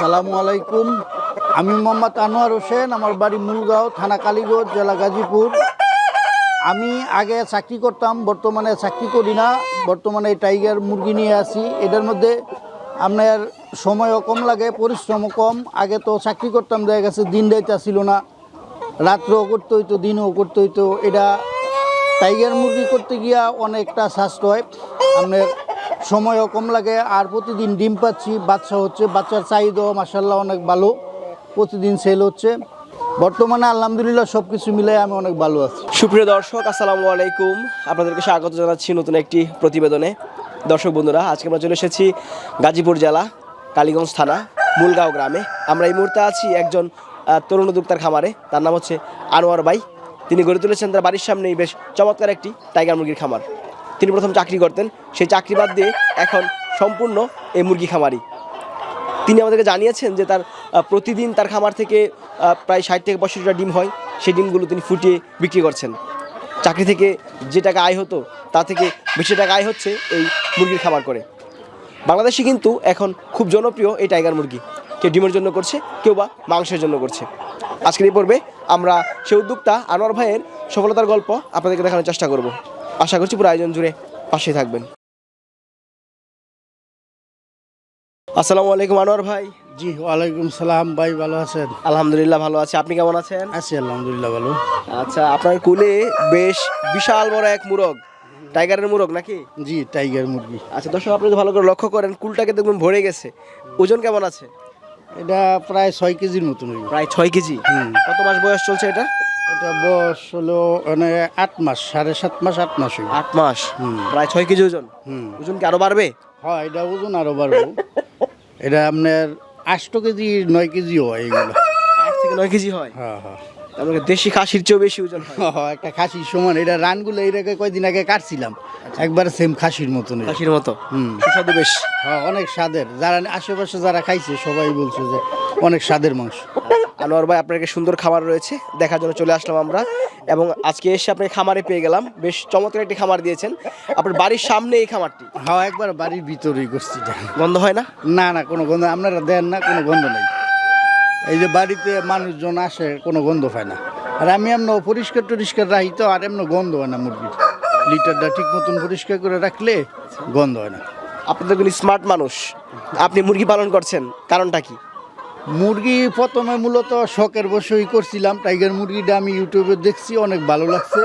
আসসালামু আলাইকুম। আমি মোহাম্মদ আনোয়ার হোসেন, আমার বাড়ি মুলগাঁও, থানা কালীগঞ্জ, জেলা গাজীপুর। আমি আগে চাকরি করতাম, বর্তমানে চাকরি করি না। বর্তমানে টাইগার মুরগি নিয়ে আসি এটার মধ্যে আপনার সময়ও কম লাগে, পরিশ্রমও কম। আগে তো চাকরি করতাম, দেখা গেছে দিন রাইতা ছিল না। রাত্রেও করতে হইতো, দিনও করতে হইতো। এটা টাইগার মুরগি করতে গিয়া অনেকটা সাশ্রয়। আপনার সময়ও কম লাগে, আর প্রতিদিন ডিম পাচ্ছি, বাচ্চা হচ্ছে, বাচ্চার চাহিদাও মাসাল্লাহ অনেক ভালো, প্রতিদিন সেল হচ্ছে। বর্তমানে আলহামদুলিল্লাহ সব কিছু মিলে আমি অনেক ভালো আছি। সুপ্রিয় দর্শক, আসসালামু আলাইকুম। আপনাদেরকে স্বাগত জানাচ্ছি নতুন একটি প্রতিবেদনে। দর্শক বন্ধুরা, আজকে আমরা চলে এসেছি গাজীপুর জেলা, কালীগঞ্জ থানা, মূলগাঁও গ্রামে। আমরা এই মুহূর্তে আছি একজন তরুণ উদ্যোক্তার খামারে। তার নাম হচ্ছে আনোয়ার বাই তিনি গড়ে তুলেছেন তার বাড়ির সামনেই বেশ চমৎকার একটি টাইগার মুরগির খামার। তিনি প্রথম চাকরি করতেন। সেই চাকরি বাদ দিয়ে এখন সম্পূর্ণ এই মুরগি খামারি। তিনি আমাদেরকে জানিয়েছেন যে তার প্রতিদিন তার খামার থেকে প্রায় ষাট থেকে পঁয়ষট্টিটা ডিম হয়। সেই ডিমগুলো তিনি ফুটিয়ে বিক্রি করছেন। চাকরি থেকে যে টাকা আয় হতো, তা থেকে বেশি টাকা আয় হচ্ছে এই মুরগির খামার করে। বাংলাদেশে কিন্তু এখন খুব জনপ্রিয় এই টাইগার মুরগি। কেউ ডিমের জন্য করছে, কেউ বা মাংসের জন্য করছে। আজকের এই পর্বে আমরা সে উদ্যোক্তা আনোয়ার ভাইয়ের সফলতার গল্প আপনাদেরকে দেখানোর চেষ্টা করব। আশা করছি পুরো আয়োজন জুড়ে পাশে থাকবেন। আসসালামু আলাইকুম আনোয়ার ভাই। জি ওয়ালাইকুম সালাম ভাই ভালো আছেন? আলহামদুলিল্লাহ ভালো আছি। আপনি কেমন আছেন? আছি আলহামদুলিল্লাহ ভালো। আচ্ছা আপনার কুলে বেশ বিশাল বড় এক মুরগ। টাইগারের মুরগ নাকি? জি টাইগার মুরগি। আচ্ছা দর্শক আপনি ভালো করে লক্ষ্য করেন কুলটাকে দেখবেন ভরে গেছে। ওজন কেমন আছে? এটা প্রায় ছয় কেজির মতন প্রায় ছয় কেজি? হুম। কত মাস বয়স চলছে এটা? এটা বয়স হলো মানে আট মাস সাড়ে সাত মাস আট মাস আট মাস। প্রায় ছয় কেজি ওজন? হুম। ওজন কি আরও বাড়বে? হয় এটা ওজন আরও বাড়বো। এটা আপনার আষ্ট কেজি নয় কেজিও হয় এগুলো। থেকে নয় কেজি হয়। হ্যাঁ হ্যাঁ। মানে দেশি খাসির চেয়েও বেশি ওজন হয়। একটা খাসির সমান। এটা রানগুলো এটাকে কয়দিন আগে কাটছিলাম। একবার সেম খাসির খাসির মতো? হুম। সুস্বাদু বেশ। হ্যাঁ অনেক স্বাদের। যারা আশেপাশে যারা খাইছে সবাই বলছে যে অনেক স্বাদের মাংস। আনোয়ার ভাই আপনার একটা সুন্দর খামার রয়েছে। দেখার জন্য চলে আসলাম আমরা। এবং আজকে এসে আপনি খামারে পেয়ে গেলাম। বেশ চমৎকার একটি খামার দিয়েছেন। আপনার বাড়ির সামনে এই খামারটি? হ্যাঁ একবার বাড়ির ভিতরেই করছি এটা। গন্ধ হয় না? না না কোনো গন্ধ আপনারা দেন না কোনো গন্ধ নেই। এই যে বাড়িতে মানুষজন আসে কোনো গন্ধ পায় না। আর আমি এমন পরিষ্কার টরিষ্কার রাখি তো আর এমন গন্ধ হয় না মুরগির। লিটারটা ঠিক মতন পরিষ্কার করে রাখলে গন্ধ হয় না। আপনাদের কোনো স্মার্ট মানুষ? আপনি মুরগি পালন করছেন কারণটা কি? মুরগি প্রথমে মূলত শখের বসেই করছিলাম। টাইগার মুরগিটা আমি ইউটিউবে দেখছি অনেক ভালো লাগছে।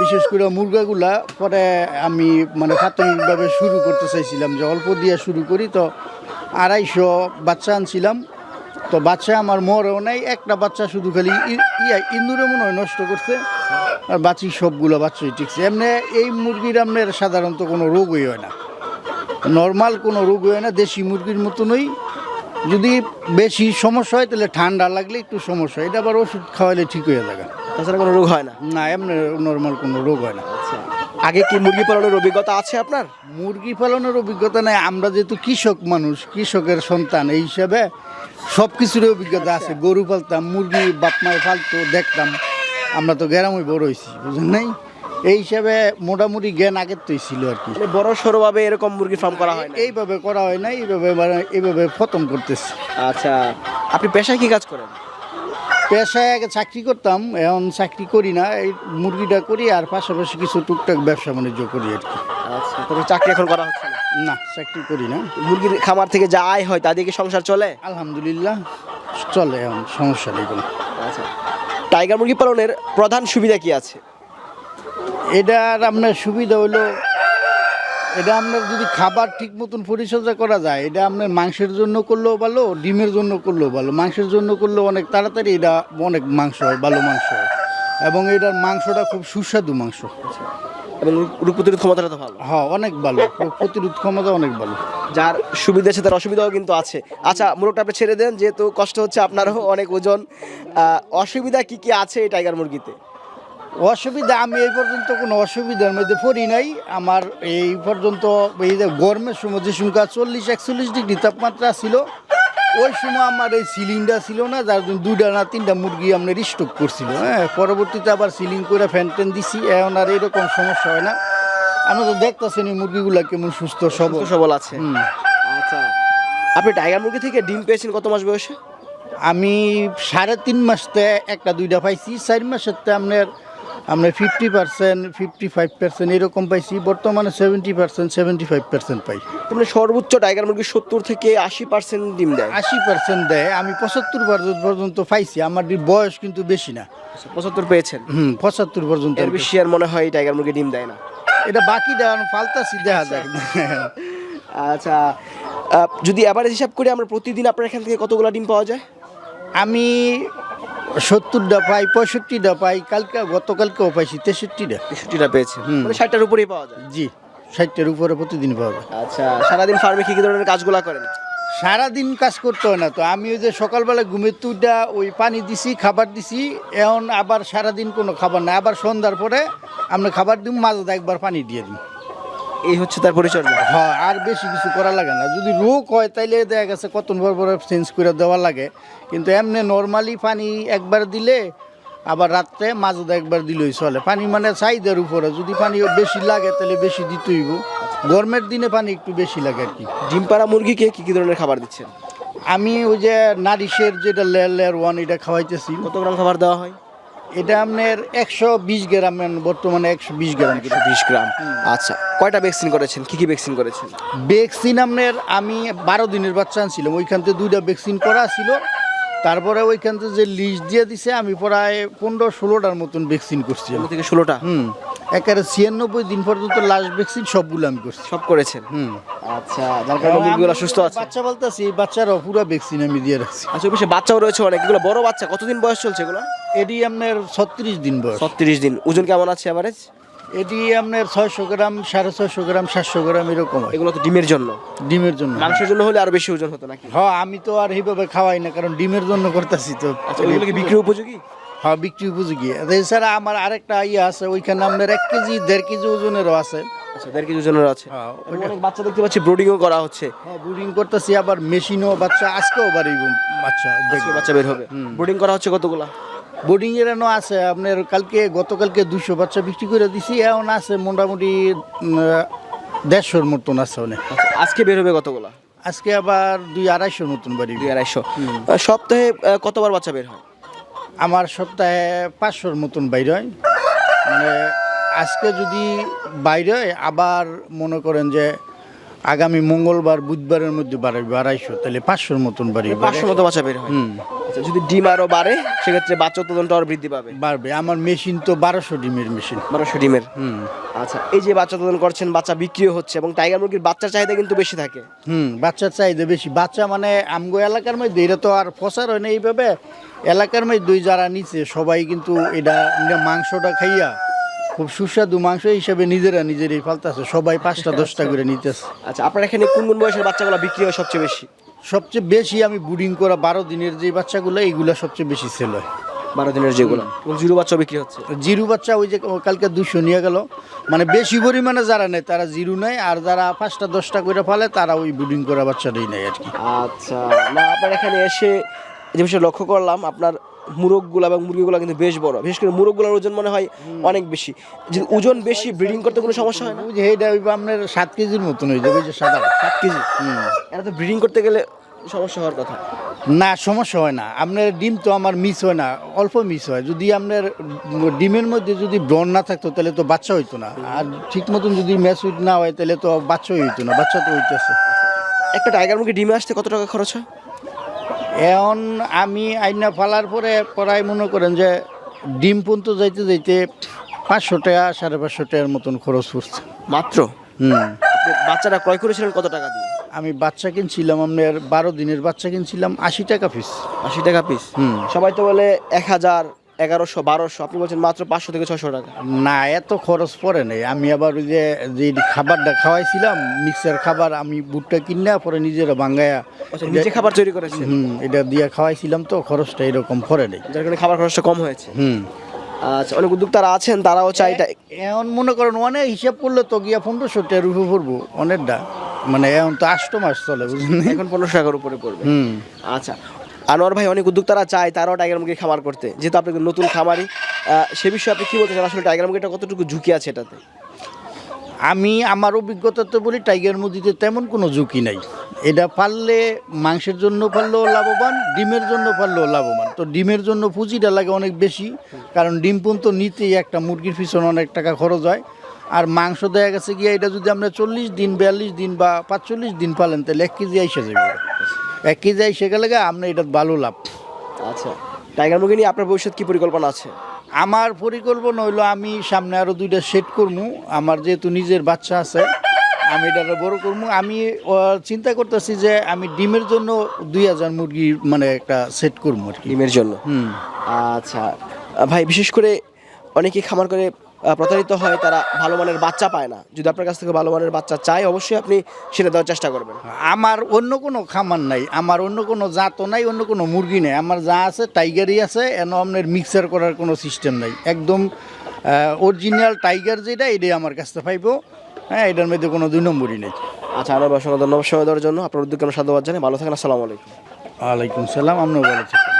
বিশেষ করে মুরগাগুলা পরে আমি মানে প্রাথমিকভাবে শুরু করতে চাইছিলাম যে অল্প দিয়ে শুরু করি তো আড়াইশো বাচ্চা আনছিলাম। তো বাচ্চা আমার মরেও নাই একটা বাচ্চা শুধু খালি ই- ইয়া ইন্দুরে মনে হয় নষ্ট করছে। আর বাকি সবগুলো বাচ্চাই ঠিকছে এমনি এই মুরগির আপনার সাধারণত কোনো রোগই হয় না। নর্মাল কোনো রোগ হয় না দেশি মুরগির মতনই। যদি বেশি সমস্যা হয় তাহলে ঠান্ডা লাগলে একটু সমস্যা হয়। এটা আবার ওষুধ খাওয়ালে ঠিক হয়ে যাবে তাছাড়া কোনো রোগ হয় না? না এমনি নর্মাল কোনো রোগ হয় না। আগে কি মুরগি পালনের অভিজ্ঞতা আছে আপনার? মুরগি পালনের অভিজ্ঞতা নেই আমরা যেহেতু কৃষক মানুষ কৃষকের সন্তান এই হিসাবে সব কিছুরই অভিজ্ঞতা আছে। গরু পালতাম মুরগি বাপ মায় পালতো দেখতাম। আমরা তো গ্রামে বড় হয়েছি বুঝলেন নাই? এই হিসাবে মোটামুটি জ্ঞান আগের তোই ছিল আর কি। মানে বড় সড়োভাবে এরকম মুরগি ফার্ম করা হয় এইভাবে করা হয় না এইভাবে মানে এইভাবে প্রথম করতেছি। আচ্ছা আপনি পেশায় কি কাজ করেন? পেশায় আগে চাকরি করতাম এখন চাকরি করি না এই মুরগিটা করি আর পাশাপাশি কিছু টুকটাক ব্যবসা বাণিজ্য করি আর কি। আচ্ছা তবে চাকরি এখন করা হচ্ছে না? না চাকরি করি না। মুরগির খামার থেকে যা আয় হয় তা দিয়ে কি সংসার চলে? আলহামদুলিল্লাহ চলে এখন সমস্যা নেই কোনো। আচ্ছা টাইগার মুরগি পালনের প্রধান সুবিধা কি আছে? এটার আপনার সুবিধা হলো এটা আপনার যদি খাবার ঠিক মতন পরিচর্যা করা যায় এটা আপনার মাংসের জন্য করলেও ভালো ডিমের জন্য করলেও ভালো। মাংসের জন্য করলেও অনেক তাড়াতাড়ি এটা অনেক মাংস হয় ভালো মাংস হয়। এবং এটার মাংসটা খুব সুস্বাদু মাংস। এবং রোগ প্রতিরোধ ক্ষমতাটা তো ভালো। হ্যাঁ অনেক ভালো। রোগ প্রতিরোধ ক্ষমতা অনেক ভালো। যার সুবিধা আছে তার অসুবিধাও কিন্তু আছে। আচ্ছা মুরগটা আপনি ছেড়ে দেন যেহেতু কষ্ট হচ্ছে আপনারও অনেক ওজন। অসুবিধা কি কি আছে এই টাইগার মুরগিতে? অসুবিধা আমি এই পর্যন্ত কোনো অসুবিধার মধ্যে পড়ি নাই। আমার এই পর্যন্ত এই যে গরমের সময় যে সংখ্যা চল্লিশ একচল্লিশ ডিগ্রি তাপমাত্রা ছিল ওই সময় আমার এই সিলিংটা ছিল না যার জন্য দুইটা না তিনটা মুরগি আপনার স্টক করছিল হ্যাঁ। পরবর্তীতে আবার সিলিং করে ফ্যান ট্যান দিছি এখন আর এরকম সমস্যা হয় না। আমরা তো দেখতেছেন এই মুরগিগুলো কেমন সুস্থ সবল। সবল আছে। আচ্ছা। আপনি টাইগার মুরগি থেকে ডিম পেয়েছেন কত মাস বয়সে? আমি সাড়ে তিন মাসতে একটা দুইটা পাইছি চার মাসের আপনার আপনার fifty percent fifty five percent এরকম পাইছি। বর্তমানে seventy percent seventy five percent পাই। তোমরা সর্বোচ্চ টাইগার মুরগি সত্তর থেকে আশি পার্সেন্ট ডিম দেয়। আশি পার্সেন্ট দেয়। আমি পঁচাত্তর পার্সেন্ট পর্যন্ত পাইছি। আমার বয়স কিন্তু বেশি না। পঁচাত্তর পেয়েছেন? হুম পঁচাত্তর পর্যন্ত এর বেশি আর মনে হয় টাইগার মুরগি ডিম দেয় না। এটা বাকি দেওয়ার পাল্টাছি দেখা যায় আচ্ছা আহ, যদি অ্যাভারেজ হিসাব করে আমরা প্রতিদিন আপনার এখান থেকে কতগুলো ডিম পাওয়া যায়? আমি সত্তরটা পাই পঁয়ষট্টিটা পাই কালকে গতকালকেও পাইছি তেষট্টিটা। তেষট্টিটা পেয়েছে হুম। মানে ষাটটার উপরেই পাওয়া যায়? জি ষাটটার উপরে প্রতিদিন পাওয়া যায়। আচ্ছা সারাদিন ফার্মে কি কি ধরনের কাজগুলো করেন? সারাদিন কাজ করতে হয় না তো আমি ওই যে সকালবেলা ঘুমের তুইটা ওই পানি দিছি খাবার দিছি এখন আবার সারাদিন কোনো খাবার নাই আবার সন্ধ্যার পরে আমরা খাবার দিব মাঝে একবার পানি দিয়ে দিই এই হচ্ছে তার পরিচর্যা। হ্যাঁ আর বেশি কিছু করা লাগে না। যদি রোগ হয় তাইলে দেখা গেছে কতন বড় বড় চেঞ্জ করে দেওয়া লাগে। কিন্তু এমনি নর্মালি পানি একবার দিলে আবার রাত্রে মাঝে একবার দিলেই চলে। পানি মানে চাহিদার উপরে। যদি পানি বেশি লাগে তাহলে বেশি দিতেই হইব। গরমের দিনে পানি একটু বেশি লাগে আর কি। ডিম পাড়া মুরগিকে কি কি ধরনের খাবার দিচ্ছেন? আমি ওই যে নারিশের যেটা লেয়ার লেয়ার ওয়ান এটা খাওয়াইতেছি। কত গ্রাম খাবার দেওয়া হয়? এটা আপনার একশো বিশ গ্রাম বর্তমানে একশো বিশ গ্রাম করে বিশ গ্রাম। আচ্ছা কয়টা ভ্যাকসিন করেছেন? কি কি ভ্যাকসিন করেছেন? ভ্যাকসিন আপনার আমি বারো দিনের বাচ্চা আনছিলাম। ওইখান থেকে দুইটা ভ্যাকসিন করা ছিল। তারপরে ওইখান থেকে যে লিস্ট দিয়ে দিছে আমি প্রায় পনেরো ষোলোটার মতন ভ্যাকসিন করছি। থেকে ষোলোটা? হুম। একেবারে ছিয়ানব্বই দিন পর্যন্ত লাস্ট ভ্যাকসিন সবগুলো আমি করছি। সব করেছেন? হুম। আচ্ছা যার কারণে মুরগিগুলো সুস্থ আছে। বাচ্চা বলতেছি এই বাচ্চারাও পুরো ভ্যাকসিন আমি দিয়ে রাখছি। আচ্ছা অবশ্যই বাচ্চাও রয়েছে অনেক। এগুলো বড় বাচ্চা কতদিন বয়স চলছে এগুলো? এটি আপনার ছত্রিশ দিন বয়স। ছত্রিশ দিন। ওজন কেমন আছে অ্যাভারেজ এটি আপনার ছয়শো গ্রাম সাড়ে ছয়শো গ্রাম সাতশো গ্রাম এরকম এগুলো তো ডিমের জন্য। ডিমের জন্য। মাংসের জন্য হলে আরও বেশি ওজন হতো নাকি? হ্যাঁ আমি তো আর এইভাবে খাওয়াই না কারণ ডিমের জন্য করতেছি তো। আচ্ছা ওইগুলো কি বিক্রি উপযোগী? হ্যাঁ বিক্রি উপযোগী। এছাড়া আমার আরেকটা ইয়ে আছে ওইখানে আপনার এক কেজি দেড় কেজি ওজনেরও আছে। আচ্ছা দেড় কেজি ওজনের আছে। হ্যাঁ অনেক বাচ্চা দেখতে পাচ্ছি ব্রোডিংও করা হচ্ছে। হ্যাঁ ব্রিডিং করতেছি আবার মেশিনও বাচ্চা আজকেও বাড়ি বাচ্চা বাচ্চা বের হবে। ব্রোডিং করা হচ্ছে কতগুলা? বোর্ডিং আছে আপনার কালকে গতকালকে দুশো বাচ্চা বিক্রি করে দিছি এখন আছে মোটামুটি দেড়শোর মতন আছে অনেক। আচ্ছা আজকে বের হবে কতগুলা? আজকে আবার দুই আড়াইশোর মতন বাড়ি দুই আড়াইশো। সপ্তাহে কতবার বাচ্চা বের হয়? আমার সপ্তাহে পাঁচশোর মতন বাইর হয়। মানে আজকে যদি বাইর হয় আবার মনে করেন যে আগামী মঙ্গলবার বুধবারের মধ্যে বাড়াইবে আড়াইশো তাহলে পাঁচশোর মতন বাড়ি পাঁচশোর মতো বাচ্চা বের হয়। হুম। আচ্ছা যদি ডিম আরও বাড়ে সেক্ষেত্রে বাচ্চা উৎপাদনটা আরও বৃদ্ধি পাবে। বাড়বে। আমার মেশিন তো বারোশো ডিমের মেশিন। বারোশো ডিমের? হুম। আচ্ছা এই যে বাচ্চা উৎপাদন করছেন বাচ্চা বিক্রিও হচ্ছে এবং টাইগার মুরগির বাচ্চার চাহিদা কিন্তু বেশি থাকে। হুম বাচ্চার চাহিদা বেশি। বাচ্চা মানে আমগো এলাকার মধ্যে এটা তো আর প্রচার হয় না এইভাবে। এলাকার মধ্যে দুই যারা নিচে সবাই কিন্তু এটা এটা মাংসটা খাইয়া খুব সুস্বাদু মাংস হিসেবে নিজেরা নিজেরাই ফালতেছে সবাই পাঁচটা দশটা করে নিতেছে। আচ্ছা আপনার এখানে কোন কোন বয়সের বাচ্চাগুলো বিক্রি হয় সবচেয়ে বেশি? সবচেয়ে বেশি আমি বুডিং করা বারো দিনের যে বাচ্চাগুলো এইগুলো সবচেয়ে বেশি সেল হয়। বারো দিনের যেগুলো। জিরো বাচ্চা বিক্রি হচ্ছে? জিরো বাচ্চা ওই যে কালকে দুশো নিয়ে গেল। মানে বেশি পরিমাণে যারা নেয় তারা জিরো নেয় আর যারা পাঁচটা দশটা করে ফেলে তারা ওই বুডিং করা বাচ্চাটাই নেয় আর কি। আচ্ছা না আপনার এখানে এসে যে বিষয়ে লক্ষ্য করলাম আপনার মুরগগুলো এবং মুরগিগুলো কিন্তু বেশ বড়। বিশেষ করে মুরগগুলোর ওজন মনে হয় অনেক বেশি। যদি ওজন বেশি ব্রিডিং করতে কোনো সমস্যা হয় না? যে এইটা ওই আপনার সাত কেজির মতন হয়ে যাবে যে সাদা। সাত কেজি? এটা তো ব্রিডিং করতে গেলে সমস্যা হওয়ার কথা। না সমস্যা হয় না। আপনার ডিম তো আমার মিস হয় না অল্প মিস হয়। যদি আপনার ডিমের মধ্যে যদি ব্রণ না থাকতো তাহলে তো বাচ্চা হইতো না। আর ঠিক মতন যদি ম্যাচুইড না হয় তাহলে তো বাচ্চাই হইতো না বাচ্চা তো হইতেছে। একটা টাইগার মুরগি ডিমে আসতে কত টাকা খরচ হয়? এখন আমি আইনা ফালার পরে পড়াই মনে করেন যে ডিম পর্যন্ত যাইতে যাইতে পাঁচশো টাকা সাড়ে পাঁচশো টাকার মতন খরচ পড়ছে। মাত্র? হুম। বাচ্চারা বাচ্চাটা ক্রয় করেছিলেন কত টাকা দিয়ে? আমি বাচ্চা কিনছিলাম আপনার বারো দিনের বাচ্চা কিনছিলাম আশি টাকা পিস আশি টাকা পিস হুম। সবাই তো বলে এক হাজার এগারোশো বারোশো আপনি বলছেন মাত্র পাঁচশো থেকে ছশো টাকা। না এত খরচ পড়ে নাই। আমি আবার ওই যে যে খাবারটা খাওয়াইছিলাম মিক্সার খাবার আমি বুটটা কিনা পরে নিজেরা বাঙ্গায়া আচ্ছা নিজে খাবার তৈরি করেছেন হুম এটা দিয়ে খাওয়াইছিলাম তো খরচটা এরকম পড়ে নেই। যার কারণে খাবার খরচটা কম হয়েছে। হুম। আচ্ছা অনেক উদ্যোক্তারা আছেন তারাও চাই এখন মনে করেন অনেক হিসাব করলে তো গিয়া পনেরোশো টাকার উপরে পড়ব অনেকটা। মানে এখন তো আষ্ট মাস চলে বুঝলেন এখন পনেরোশো টাকার উপরে পড়বে। হুম। আচ্ছা আনোয়ার ভাই অনেক উদ্যোক্তারা চায় তারাও টাইগার মুরগি খামার করতে। যেহেতু আপনি নতুন খামারি সে বিষয়ে আপনি কী বলতে চান? আসলে টাইগার মুরগিটা কতটুকু ঝুঁকি আছে এটাতে? আমি আমার অভিজ্ঞতাতে বলি টাইগার মুরগিতে তেমন কোনো ঝুঁকি নাই। এটা পারলে মাংসের জন্য পারলেও লাভবান, ডিমের জন্য পারলেও লাভবান। তো ডিমের জন্য পুঁজিটা লাগে অনেক বেশি, কারণ ডিম তো নিতেই একটা মুরগির পিছনে অনেক টাকা খরচ হয়। আর মাংস দেয়া গেছে গিয়ে, এটা যদি আমরা চল্লিশ দিন, বিয়াল্লিশ দিন বা পাঁচচল্লিশ দিন পালেন, তাহলে এক কেজি আইসে যাবে। এক কেজি আইসে গেলে গা আপনার এটা ভালো লাভ। আচ্ছা টাইগার মুরগি নিয়ে আপনার ভবিষ্যৎ কী পরিকল্পনা আছে? আমার পরিকল্পনা হইল আমি সামনে আরও দুইটা সেট করব আমার যেহেতু নিজের বাচ্চা আছে আমি এটা বড় করব আমি চিন্তা করতেছি যে আমি ডিমের জন্য দুই হাজার মুরগি মানে একটা সেট করব আর ডিমের জন্য? হুম। আচ্ছা ভাই বিশেষ করে অনেকে খামার করে প্রতারিত হয় তারা ভালো মানের বাচ্চা পায় না। যদি আপনার কাছ থেকে ভালো মানের বাচ্চা চাই অবশ্যই আপনি সেটা দেওয়ার চেষ্টা করবেন। আমার অন্য কোনো খামার নাই আমার অন্য কোনো জাতও নাই অন্য কোনো মুরগি নেই। আমার যা আছে টাইগারই আছে এন আপনার মিক্সার করার কোনো সিস্টেম নাই। একদম অরিজিনাল টাইগার যেটা এটাই আমার কাছ থেকে পাইবো। হ্যাঁ এটার মধ্যে কোনো দুই নম্বরই নেই। আচ্ছা আমার অসংখ্য ধন্যবাদ সময় দেওয়ার জন্য। আপনার উদ্যোগকে আমরা সাধুবাদ জানাই। ভালো থাকেন আসসালামু আলাইকুম। ওয়ালাইকুম সালাম আপনিও ভালো থাকেন